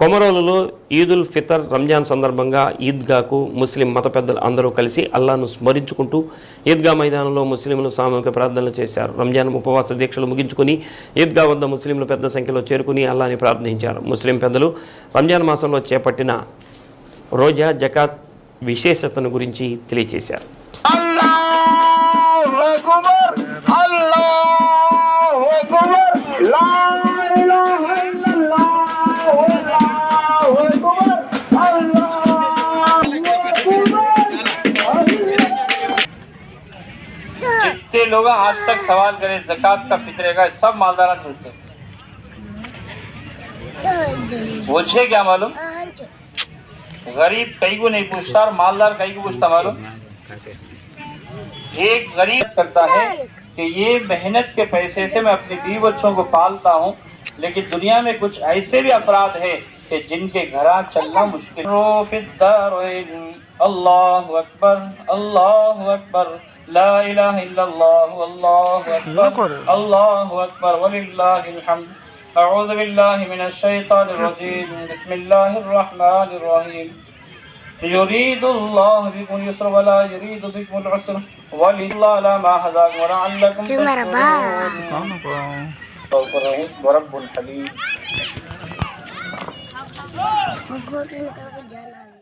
కొమరోలులో ఈదుల్ ఫితర్ రంజాన్ సందర్భంగా ఈద్గాకు ముస్లిం మత పెద్దలు అందరూ కలిసి అల్లాను స్మరించుకుంటూ ఈద్గా మైదానంలో ముస్లింలు సామూహిక ప్రార్థనలు చేశారు రంజాన్ ఉపవాస దీక్షలు ముగించుకుని ఈద్గా వద్ద ముస్లింలు పెద్ద సంఖ్యలో చేరుకుని అల్లాని ప్రార్థించారు ముస్లిం పెద్దలు రంజాన్ మాసంలో చేపట్టిన రోజా జకాత్ విశేషతను గురించి తెలియజేశారు તે લોકો આજ تک સવાલ કરે zakat કા ફિતરેગા સબ માલદારને પૂછે બોલશે કે્યા मालूम ગરીબ કઈ પૂછ સર માલદાર કઈ પૂછતા વાળ એક ગરીબ કરતા હે કે યે મહેનત કે પૈસે સે મે અપને બી વછો કો પાલતા હું لیکن دنیا میں کچھ ایسے بھی افراد ہیں کہ جن کے گھرا چلنا مشکل رو فی الدار اللہ اکبر اللہ اکبر لا الہ الا اللہ اللہ اکبر اللہ اکبر وللہ الحمد اعوذ باللہ من الشیطان الرجیم بسم اللہ الرحمن الرحیم یرید اللہ بکن یسر ولا یرید بکن عسر ولی لا ما حضاک ورعلکم تکرون توفيق الرحيم ورب حليم